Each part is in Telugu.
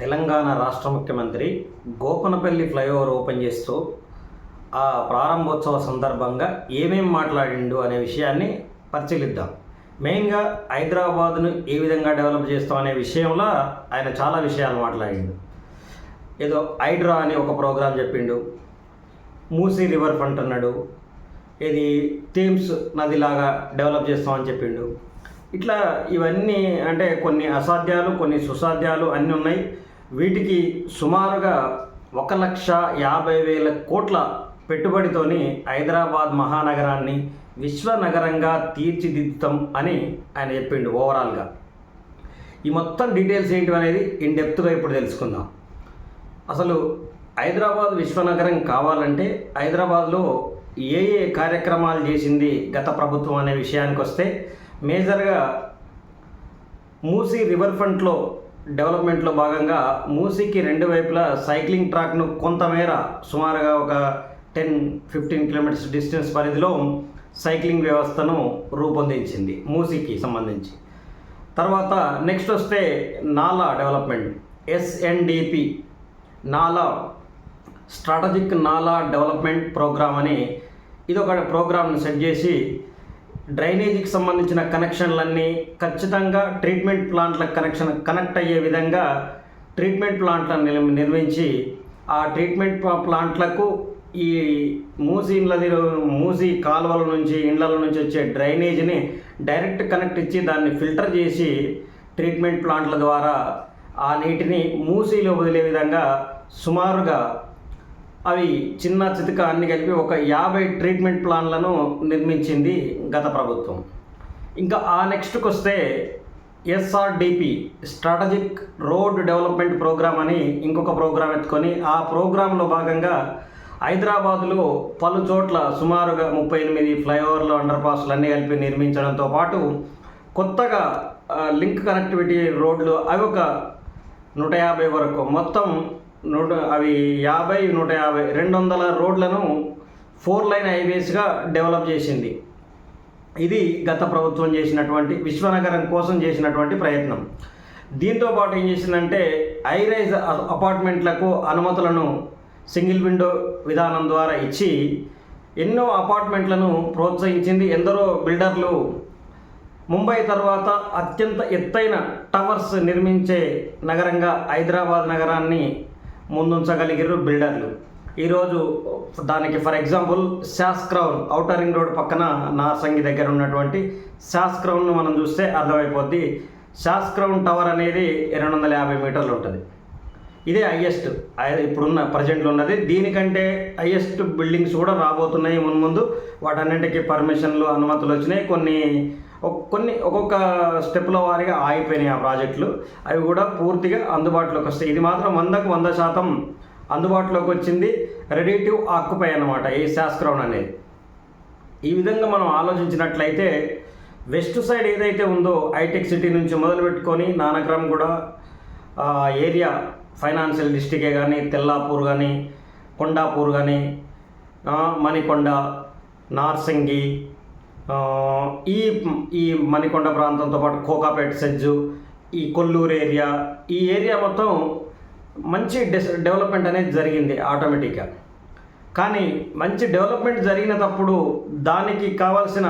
తెలంగాణ రాష్ట్ర ముఖ్యమంత్రి గోపనపల్లి ఫ్లైఓవర్ ఓపెన్ చేస్తూ ఆ ప్రారంభోత్సవ సందర్భంగా ఏమేం మాట్లాడిండు అనే విషయాన్ని పరిశీలిద్దాం. మెయిన్గా హైదరాబాద్ను ఏ విధంగా డెవలప్ చేస్తాం అనే విషయంలో ఆయన చాలా విషయాలు మాట్లాడిండు. ఏదో హైడ్రా అని ఒక ప్రోగ్రాం చెప్పిండు. మూసీ రివర్ ఫ్రంట్ అన్నాడు. ఇది థీమ్స్ నదిలాగా డెవలప్ చేస్తామని చెప్పిండు. ఇట్లా ఇవన్నీ అంటే కొన్ని అసాధ్యాలు కొన్ని సుసాధ్యాలు అన్నీ ఉన్నాయి. వీటికి సుమారుగా ఒక లక్ష యాభై వేల కోట్ల పెట్టుబడితోని హైదరాబాద్ మహానగరాన్ని విశ్వనగరంగా తీర్చిదిద్దుతాం అని ఆయన చెప్పిండు ఓవరాల్గా. ఈ మొత్తం డీటెయిల్స్ ఏంటి అనేది ఇన్ డెప్త్గా ఇప్పుడు తెలుసుకుందాం. అసలు హైదరాబాద్ విశ్వనగరం కావాలంటే హైదరాబాద్లో ఏ ఏ కార్యక్రమాలు చేసింది గత ప్రభుత్వం అనే విషయానికి వస్తే మేజర్గా మూసీ రివర్ ఫ్రంట్లో డెవలప్మెంట్లో భాగంగా మూసీకి రెండు వైపులా సైక్లింగ్ ట్రాక్ను కొంతమేర సుమారుగా ఒక టెన్ ఫిఫ్టీన్ కిలోమీటర్స్ డిస్టెన్స్ పరిధిలో సైక్లింగ్ వ్యవస్థను రూపొందించింది మూసీకి సంబంధించి. తర్వాత నెక్స్ట్ వస్తే నాలా డెవలప్మెంట్ ఎస్ఎన్డిపి నాలా స్ట్రాటజిక్ నాలా డెవలప్మెంట్ ప్రోగ్రామ్ అని ఇది ఒక ప్రోగ్రామ్ను సెట్ చేసి డ్రైనేజీకి సంబంధించిన కనెక్షన్లన్నీ ఖచ్చితంగా ట్రీట్మెంట్ ప్లాంట్ల కనెక్షన్ కనెక్ట్ అయ్యే విధంగా ట్రీట్మెంట్ ప్లాంట్లను నిర్మించి ఆ ట్రీట్మెంట్ ప్లాంట్లకు ఈ మూసి నది మూసి కాలువల నుంచి ఇండ్ల నుంచి వచ్చే డ్రైనేజీని డైరెక్ట్ కనెక్ట్ ఇచ్చి దాన్ని ఫిల్టర్ చేసి ట్రీట్మెంట్ ప్లాంట్ల ద్వారా ఆ నీటిని మూసీలో వదిలే విధంగా సుమారుగా అవి చిన్న చితక అన్ని కలిపి ఒక యాభై ట్రీట్మెంట్ ప్లాన్లను నిర్మించింది గత ప్రభుత్వం. ఇంకా ఆ నెక్స్ట్కి వస్తే SRDP strategic road development programme అని ఇంకొక ప్రోగ్రాం ఎత్తుకొని ఆ ప్రోగ్రాంలో భాగంగా హైదరాబాదులో పలు చోట్ల సుమారుగా ముప్పై ఎనిమిది ఫ్లైఓవర్లు అండర్ పాస్లు అన్నీ కలిపి నిర్మించడంతో పాటు కొత్తగా లింక్ కనెక్టివిటీ రోడ్లు అవి ఒక నూట యాభై వరకు. మొత్తం నూట అవి యాభై నూట యాభై రెండు వందల రోడ్లను ఫోర్ లైన్ హైవేస్గా డెవలప్ చేసింది. ఇది గత ప్రభుత్వం చేసినటువంటి విశ్వనగరం కోసం చేసినటువంటి ప్రయత్నం. దీంతో పాటు ఏం చేసిందంటే హైరైజ్ అపార్ట్మెంట్లకు అనుమతులను సింగిల్ విండో విధానం ద్వారా ఇచ్చి ఎన్నో అపార్ట్మెంట్లను ప్రోత్సహించింది. ఎందరో బిల్డర్లు ముంబై తర్వాత అత్యంత ఎత్తైన టవర్స్ నిర్మించే నగరంగా హైదరాబాద్ నగరాన్ని ముందుంచగలిగారు బిల్డర్లు. ఈరోజు దానికి for example SAS Crown outer ring road పక్కన నార్సంగి దగ్గర ఉన్నటువంటి శాస్ క్రౌన్ను మనం చూస్తే అర్థమైపోద్ది. శాస్ క్రౌన్ టవర్ అనేది రెండు వందల యాభై మీటర్లు ఉంటుంది. ఇదే హయ్యెస్ట్ ఇప్పుడున్న ప్రజెంట్లో ఉన్నది. దీనికంటే హయ్యెస్ట్ బిల్డింగ్స్ కూడా రాబోతున్నాయి. మున్ముందు వాటన్నింటికి పర్మిషన్లు అనుమతులు వచ్చినాయి కొన్ని కొన్ని ఒక్కొక్క స్టెప్ల వారిగా ఆగిపోయినాయి ఆ ప్రాజెక్టులు. అవి కూడా పూర్తిగా అందుబాటులోకి వస్తాయి. ఇది మాత్రం వందకు వంద శాతం అందుబాటులోకి వచ్చింది. రెడిటివ్ ఆక్యుపై అనమాట ఈ శాస్క్రౌన్ అనేది. ఈ విధంగా మనం ఆలోచించినట్లయితే వెస్ట్ సైడ్ ఏదైతే ఉందో హైటెక్ సిటీ నుంచి మొదలుపెట్టుకొని నానక్రమ్ కూడా ఏరియా ఫైనాన్షియల్ డిస్టికే కానీ తెల్లాపూర్ కానీ కొండాపూర్ కానీ మణికొండ నార్సింగి ఈ ఈ మణికొండ ప్రాంతంతో పాటు కోకాపేట సెజ్జు ఈ కొల్లూరు ఏరియా ఈ ఏరియా మొత్తం మంచి డెస్ డెవలప్మెంట్ అనేది జరిగింది ఆటోమేటిక్గా. కానీ మంచి డెవలప్మెంట్ జరిగినప్పుడు దానికి కావాల్సిన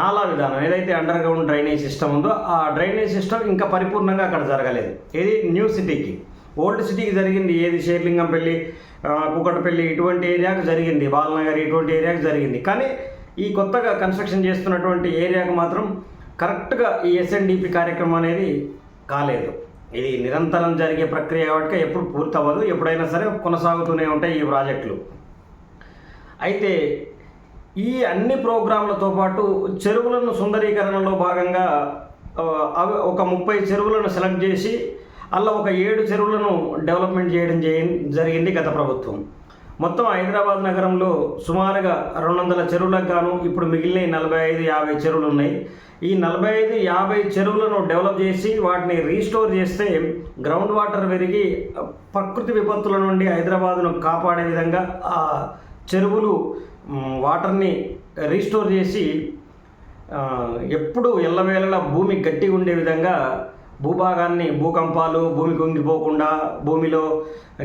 నాలా విధానం ఏదైతే అండర్ గ్రౌండ్ డ్రైనేజ్ సిస్టమ్ ఉందో ఆ డ్రైనేజ్ సిస్టమ్ ఇంకా పరిపూర్ణంగా అక్కడ జరగలేదు. ఏది? న్యూ సిటీకి. ఓల్డ్ సిటీకి జరిగింది ఏది? షేర్లింగంపల్లి కుకటపల్లి ఇటువంటి ఏరియాకు జరిగింది బాలనగర్ ఇటువంటి ఏరియాకు జరిగింది. కానీ ఈ కొత్తగా కన్స్ట్రక్షన్ చేస్తున్నటువంటి ఏరియాకు మాత్రం కరెక్ట్గా ఈ ఎస్ఎన్డిపి కార్యక్రమం అనేది కాలేదు. ఇది నిరంతరం జరిగే ప్రక్రియ కాబట్టి ఎప్పుడు పూర్తవ్వదు. ఎప్పుడైనా సరే కొనసాగుతూనే ఉంటాయి ఈ ప్రాజెక్టులు. అయితే ఈ అన్ని ప్రోగ్రాంలతో పాటు చెరువులను సుందరీకరణలో భాగంగా అవి ఒక ముప్పై చెరువులను సెలెక్ట్ చేసి అలా ఒక ఏడు చెరువులను డెవలప్మెంట్ చేయడం జరిగింది గత ప్రభుత్వం. మొత్తం హైదరాబాద్ నగరంలో సుమారుగా రెండు వందల చెరువులకు గాను ఇప్పుడు మిగిలిన నలభై ఐదు యాభై చెరువులు ఉన్నాయి ఈ నలభై ఐదు యాభై చెరువులను డెవలప్ చేసి వాటిని రీస్టోర్ చేస్తే గ్రౌండ్ వాటర్ పెరిగి ప్రకృతి విపత్తుల నుండి హైదరాబాద్ను కాపాడే విధంగా ఆ చెరువులు వాటర్ని రీస్టోర్ చేసి ఎప్పుడు ఎల్లవేళలా భూమి గట్టిగా ఉండే విధంగా భూభాగాన్ని భూకంపాలు భూమి కుంగిపోకుండా భూమిలో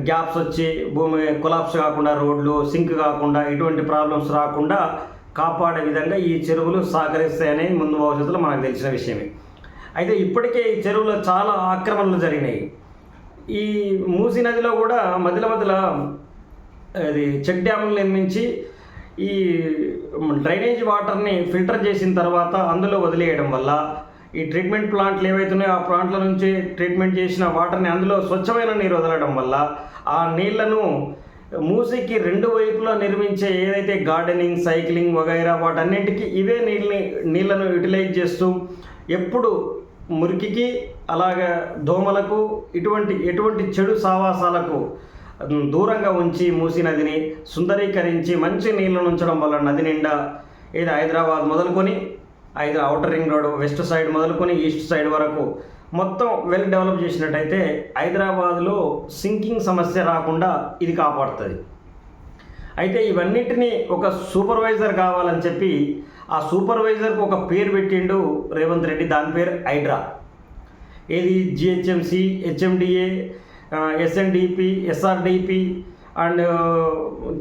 గ్యాప్స్ వచ్చి భూమి కొలాప్స్ కాకుండా రోడ్లు సింక్ కాకుండా ఎటువంటి ప్రాబ్లమ్స్ రాకుండా కాపాడే విధంగా ఈ చెరువులు సహకరిస్తాయని ముందు భవిష్యత్తులో మనకు తెలిసిన విషయమే. అయితే ఇప్పటికే ఈ చెరువులో చాలా ఆక్రమణలు జరిగినాయి. ఈ మూసీ నదిలో కూడా మధ్యలో మధ్యలో అది చెక్ డ్యాములు నిర్మించి ఈ డ్రైనేజ్ వాటర్ని ఫిల్టర్ చేసిన తర్వాత అందులో వదిలేయడం వల్ల ఈ ట్రీట్మెంట్ ప్లాంట్లు ఏవైతున్నాయో ఆ ప్లాంట్ల నుంచి ట్రీట్మెంట్ చేసిన వాటర్ని అందులో స్వచ్ఛమైన నీరు వదలడం వల్ల ఆ నీళ్ళను మూసికి రెండు వైపులా నిర్మించే ఏదైతే గార్డెనింగ్ సైక్లింగ్ వగైరా వాటన్నింటికి ఇవే నీళ్ళని నీళ్ళను యూటిలైజ్ చేస్తూ ఎప్పుడు మురికికి అలాగే దోమలకు ఇటువంటి ఎటువంటి చెడు సావాసాలకు దూరంగా ఉంచి మూసి నదిని సుందరీకరించి మంచి నీళ్ళను ఉంచడం వల్ల నది నిండా ఏది హైదరాబాద్ మొదలుకొని ఐదు outer ring road west side మొదలుకొని ఈస్ట్ సైడ్ వరకు. మొత్తం వెల్ డెవలప్ చేసినట్టయితే హైదరాబాద్లో సింకింగ్ సమస్య రాకుండా ఇది కాపాడుతుంది. అయితే ఇవన్నిటినీ ఒక సూపర్వైజర్ కావాలని చెప్పి ఆ సూపర్వైజర్కు ఒక పేరు పెట్టిండు రేవంత్ రెడ్డి. దాని పేరు హైడ్రా. ఏది? GHMC HMDA SNDP SRDP and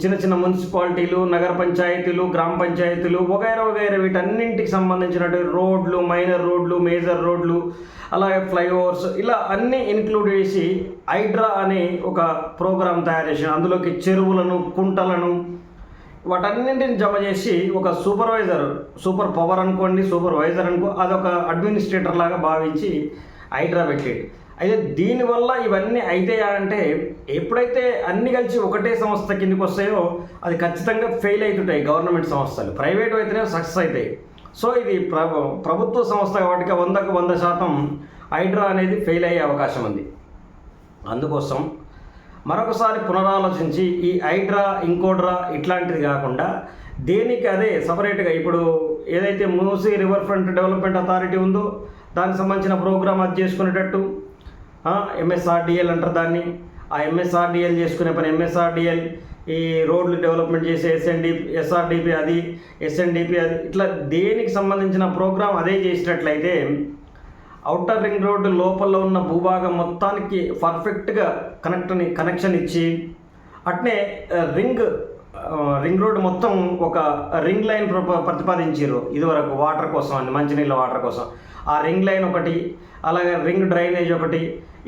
చిన్న చిన్న మున్సిపాలిటీలు నగర పంచాయతీలు గ్రామ పంచాయతీలు వగైరా వగైరా వీటన్నింటికి సంబంధించినటువంటి రోడ్లు మైనర్ రోడ్లు మేజర్ రోడ్లు అలాగే ఫ్లైఓవర్స్ ఇలా అన్నీ ఇన్క్లూడ్ చేసి హైడ్రా అనే ఒక ప్రోగ్రాం తయారు చేసి అందులోకి చెరువులను కుంటలను వాటన్నింటిని జమ చేసి ఒక సూపర్వైజర్ సూపర్ పవర్ అనుకోండి సూపర్వైజర్ అనుకో అదొక అడ్మినిస్ట్రేటర్ లాగా భావించి హైడ్రా పెట్టాడు. అయితే దీనివల్ల ఇవన్నీ అయితాయా అంటే ఎప్పుడైతే అన్ని కలిసి ఒకటే సంస్థ కిందకి వస్తాయో అది ఖచ్చితంగా ఫెయిల్ అవుతుంటాయి గవర్నమెంట్ సంస్థలు. ప్రైవేట్ అయితేనే సక్సెస్ అవుతాయి. సో ఇది ప్రభు ప్రభుత్వ సంస్థ కాబట్టి వందకు వంద శాతం హైడ్రా అనేది ఫెయిల్ అయ్యే అవకాశం ఉంది. అందుకోసం మరొకసారి పునరాలోచించి ఈ హైడ్రా ఇంకోడ్రా ఇట్లాంటిది కాకుండా దేనికి అదే సపరేట్గా ఇప్పుడు ఏదైతే Musi river front development authority ఉందో దానికి సంబంధించిన ప్రోగ్రామ్ అది చేసుకునేటట్టు ఎంఎస్ఆర్డిఎల్ అంటారు దాన్ని. ఆ ఎంఎస్ఆర్డిఎల్ చేసుకునే పని ఎంఎస్ఆర్డిఎల్ ఈ రోడ్లు డెవలప్మెంట్ చేసే ఎస్ఎన్డి ఎస్ఆర్డిపి అది ఎస్ఎన్డిపి అది ఇట్లా దేనికి సంబంధించిన ప్రోగ్రామ్ అదే చేసినట్లయితే అవుటర్ రింగ్ రోడ్డు లోపల ఉన్న భూభాగం మొత్తానికి పర్ఫెక్ట్గా కనెక్ట్ని కనెక్షన్ ఇచ్చి అట్నే రింగ్ రింగ్ రోడ్ మొత్తం ఒక రింగ్ లైన్ ప్రప- ప్రతిపాదించారు ఇదివరకు వాటర్ కోసం అని మంచినీళ్ళ వాటర్ కోసం. ఆ రింగ్ లైన్ ఒకటి అలాగే రింగ్ డ్రైనేజ్ ఒకటి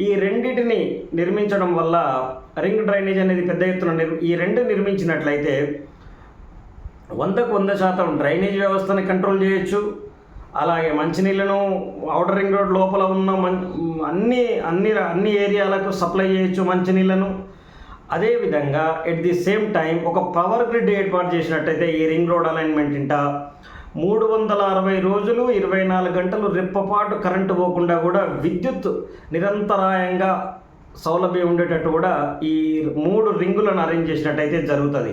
ఈ రెండింటిని నిర్మించడం వల్ల రింగ్ డ్రైనేజ్ అనేది పెద్ద ఎత్తున నిర్ ఈ రెండు నిర్మించినట్లయితే వందకు వంద శాతం డ్రైనేజ్ వ్యవస్థని కంట్రోల్ చేయొచ్చు. అలాగే మంచినీళ్ళను ఔటర్ రింగ్ రోడ్ లోపల ఉన్న మం అన్ని అన్ని అన్ని ఏరియాలకు సప్లై చేయొచ్చు మంచినీళ్ళను. అదేవిధంగా ఎట్ ది సేమ్ టైం ఒక పవర్ గ్రిడ్ ఏర్పాటు చేసినట్టయితే ఈ రింగ్ రోడ్ అలైన్మెంట్ ఇంట మూడు వందల అరవై రోజులు ఇరవై నాలుగు గంటలు రెప్పపాటు కరెంటు పోకుండా కూడా విద్యుత్ నిరంతరాయంగా సౌలభ్యం ఉండేటట్టు కూడా ఈ మూడు రింగులను అరేంజ్ చేసినట్టయితే జరుగుతుంది.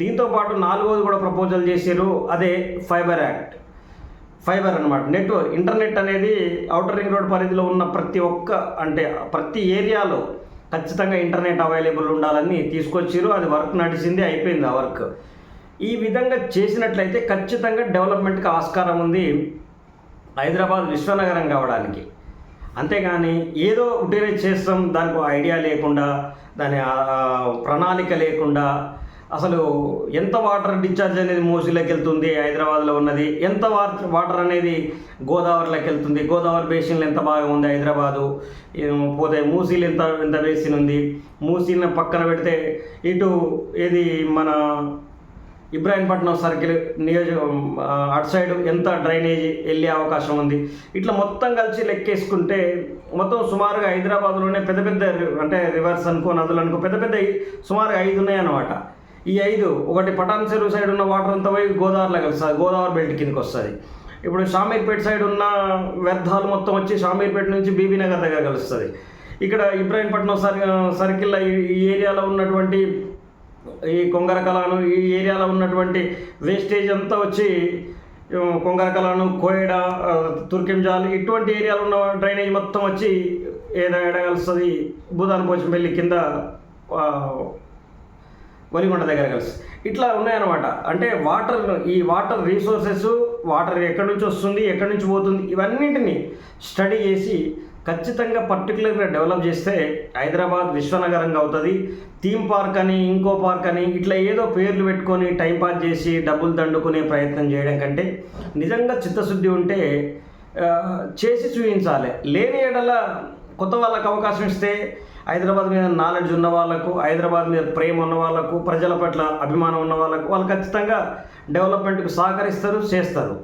దీంతో పాటు నాలుగోది కూడా ప్రపోజల్ చేశారు అదే ఫైబర్ యాక్ట్. ఫైబర్ అనమాట నెట్వర్క్ ఇంటర్నెట్ అనేది అవుటర్ రింగ్ రోడ్ పరిధిలో ఉన్న ప్రతి ఒక్క అంటే ప్రతి ఏరియాలో ఖచ్చితంగా ఇంటర్నెట్ అవైలబుల్ ఉండాలని తీసుకొచ్చారు అది వర్క్ నడిచింది అయిపోయింది ఆ వర్క్. ఈ విధంగా చేసినట్లయితే ఖచ్చితంగా డెవలప్మెంట్కి ఆస్కారం ఉంది హైదరాబాద్ విశ్వనగరం కావడానికి. అంతేగాని ఏదో ఉట్టినే చేస్తాం దానికి ఐడియా లేకుండా దాని ప్రణాళిక లేకుండా అసలు ఎంత వాటర్ డిశ్చార్జ్ అనేది మూసీలోకి వెళ్తుంది హైదరాబాద్లో ఉన్నది ఎంత వాటర్ వాటర్ అనేది గోదావరిలోకి వెళ్తుంది గోదావరి బేసిన్లో ఎంత బాగా ఉంది హైదరాబాదు పోతే మూసీలు ఎంత ఎంత బేసిన్ ఉంది మూసీలను పక్కన పెడితే ఇటు ఏది మన ఇబ్రాహీంపట్నం సర్కిల్ నియోజక అటు సైడ్ ఎంత డ్రైనేజ్ వెళ్ళే అవకాశం ఉంది? ఇట్లా మొత్తం కలిసి లెక్కేసుకుంటే మొత్తం సుమారుగా హైదరాబాద్లోనే పెద్ద పెద్ద అంటే రివర్స్ అనుకో నదులు అనుకో పెద్ద పెద్ద సుమారుగా ఐదు ఉన్నాయి అన్నమాట ఈ ఐదు ఒకటి పటాన్ చెరువు సైడ్ ఉన్న వాటర్ అంతా పోయి గోదావరిలో కలుస్తుంది గోదావరి బెల్ట్ కిందకి వస్తుంది. ఇప్పుడు షామీర్పేట సైడ్ ఉన్న వ్యర్థాలు మొత్తం వచ్చి షామీర్పేట నుంచి బీబీ నగర్ దగ్గర కలుస్తుంది. ఇక్కడ ఇబ్రాహీంపట్నం సర్ సర్కిల్లో ఈ ఏరియాలో ఉన్నటువంటి ఈ కొంగరకలాను ఈ ఏరియాలో ఉన్నటువంటి వేస్టేజ్ అంతా వచ్చి ఉమ్, కొంగరకలాను కోయడ ఆ, ఇటువంటి ఏరియాలో ఉన్న డ్రైనేజ్ మొత్తం వచ్చి ఏదో ఎడగలుస్తుంది. భూదాన్ పోచంపల్లి కింద వలిగొండ దగ్గర కలిసి. ఇట్లా ఉన్నాయన్నమాట. అంటే వాటర్ ఈ వాటర్ రీసోర్సెస్ వాటర్ ఎక్కడి నుంచి వస్తుంది ఎక్కడి నుంచి పోతుంది ఇవన్నింటినీ స్టడీ చేసి ఖచ్చితంగా పర్టికులర్గా డెవలప్ చేస్తే హైదరాబాద్ విశ్వనగరంగా అవుతుంది. థీమ్ పార్క్ అని ఇంకో పార్క్ అని ఇట్లా ఏదో పేర్లు పెట్టుకొని టైం పాస్ చేసి డబ్బులు దండుకునే ప్రయత్నం చేయడం కంటే నిజంగా చిత్తశుద్ధి ఉంటే చేసి చూపించాలి. లేని ఎడల కొత్త వాళ్ళకు అవకాశం ఇస్తే హైదరాబాద్ మీద నాలెడ్జ్ ఉన్న వాళ్ళకు హైదరాబాద్ మీద ప్రేమ ఉన్న వాళ్ళకు ప్రజల పట్ల అభిమానం ఉన్న వాళ్ళకు వాళ్ళు ఖచ్చితంగా డెవలప్మెంట్కు సహకరిస్తారు చేస్తారు.